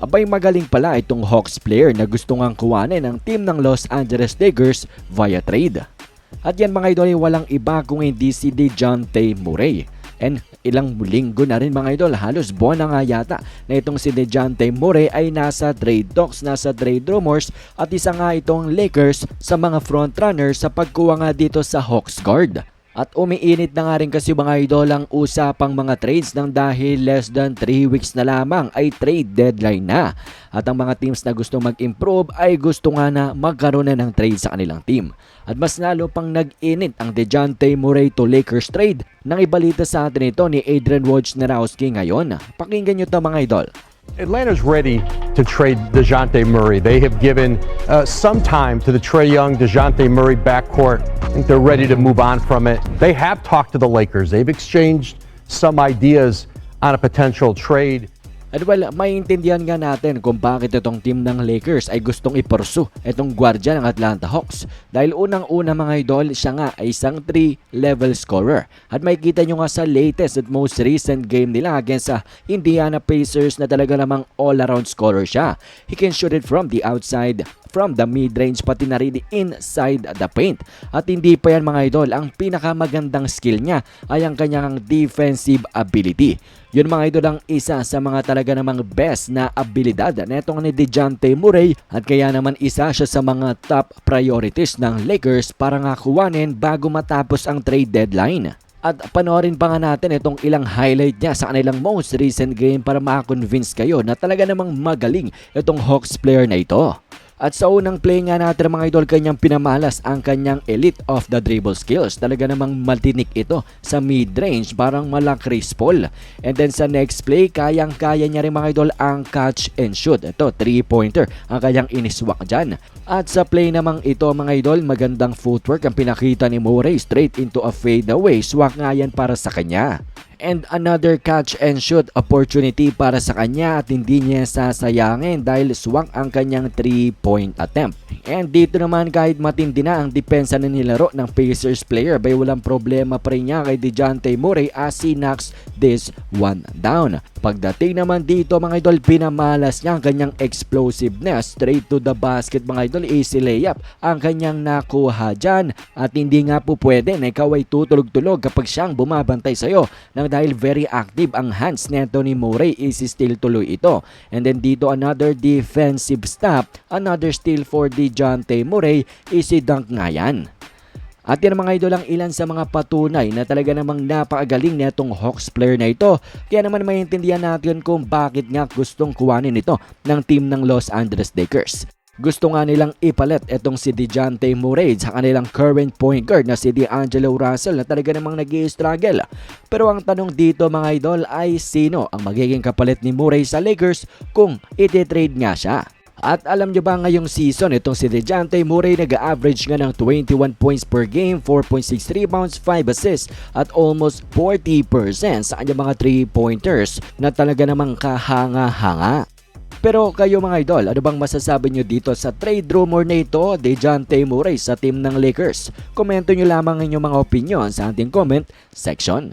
Abay magaling pala itong Hawks player na gusto ngang kuwanin ng team ng Los Angeles Lakers via trade. At yan mga idol ay walang iba kung hindi si DeJounte Murray. And ilang linggo na rin mga idol, halos buwan na nga yata na itong si DeJounte Murray ay nasa trade talks, nasa trade rumors at isa nga itong Lakers sa mga frontrunners sa pagkuha nga dito sa Hawks guard. At umiinit na nga rin kasi mga idol ang usapang mga trades nang dahil less than 3 weeks na lamang ay trade deadline na. At ang mga teams na gusto mag-improve ay gusto nga na magkaroon na ng trade sa kanilang team. At mas lalo pang nag-init ang DeJounte Murray to Lakers trade nang ibalita sa atin ito ni Adrian Wojnarowski ngayon. Pakinggan nyo to mga idol. Atlanta's ready to trade DeJounte Murray. They have given uh, some time to the Trey Young DeJounte Murray backcourt. I think they're ready to move on from it. They have talked to the Lakers. They've exchanged some ideas on a potential trade. At well, maintindihan nga natin kung bakit itong team ng Lakers ay gustong iporsu itong gwardya ng Atlanta Hawks. Dahil unang-una mga idol, siya nga ay isang 3-level scorer. At makikita nyo nga sa latest at most recent game nila against sa Indiana Pacers na talaga namang all-around scorer siya. He can shoot it from the outside, from the mid-range pati na rin inside the paint. At hindi pa yan mga idol, ang pinakamagandang skill niya ay ang kanyang defensive ability. Yun mga idol ang isa sa mga talaga namang best na abilidad na itong ni DeJounte Murray at kaya naman isa siya sa mga top priorities ng Lakers para nga kuwanin bago matapos ang trade deadline. At panoorin pa nga natin itong ilang highlight niya sa kanilang most recent game para makakonvince kayo na talaga namang magaling itong Hawks player na ito. At sa unang play nga natin mga idol, kanyang pinamalas ang kanyang elite of the dribble skills. Talaga namang matinik ito sa mid-range, parang mala Chris Paul. And then sa next play, kayang-kaya niya rin mga idol ang catch and shoot. Ito, 3-pointer ang kanyang iniswak dyan. At sa play namang ito mga idol, magandang footwork ang pinakita ni Murray straight into a fadeaway. Swak nga yan para sa kanya and another catch and shoot opportunity para sa kanya at hindi niya sasayangin dahil swak ang kanyang 3-point attempt. And dito naman kahit matindi na ang depensa na nilaro ng Pacers player bay walang problema pa rin niya kay DeJounte Murray as he knocks this one down. Pagdating naman dito mga idol, pinamalas niya ang kanyang explosiveness straight to the basket mga idol, easy layup ang kanyang nakuha dyan at hindi nga po pwede na ikaw ay tutulog-tulog kapag siyang bumabantay sa'yo nang dahil very active ang hands neto ni Murray is still tuloy ito. And then dito another defensive stop, another steal for DeJounte Murray, easy dunk nga yan. At yan mga idol ang ilan sa mga patunay na talaga namang napakagaling netong Hawks player na ito. Kaya naman maintindihan natin kung bakit nga gustong kuwanin ito ng team ng Los Angeles Lakers. Gusto nga nilang ipalit itong si DeJounte Murray sa kanilang current point guard na si D'Angelo Russell na talaga namang nag struggle Pero ang tanong dito mga idol ay sino ang magiging kapalit ni Murray sa Lakers kung iti-trade nga siya. At alam nyo ba ngayong season, itong si DeJounte Murray nag-average nga ng 21 points per game, 4.6 rebounds, 5 assists, at almost 40% sa kanyang mga 3-pointers na talaga namang kahanga-hanga. Pero kayo mga idol, ano bang masasabi nyo dito sa trade rumor na ito, DeJounte Murray sa team ng Lakers? Komento nyo lamang inyong mga opinion sa ating comment section.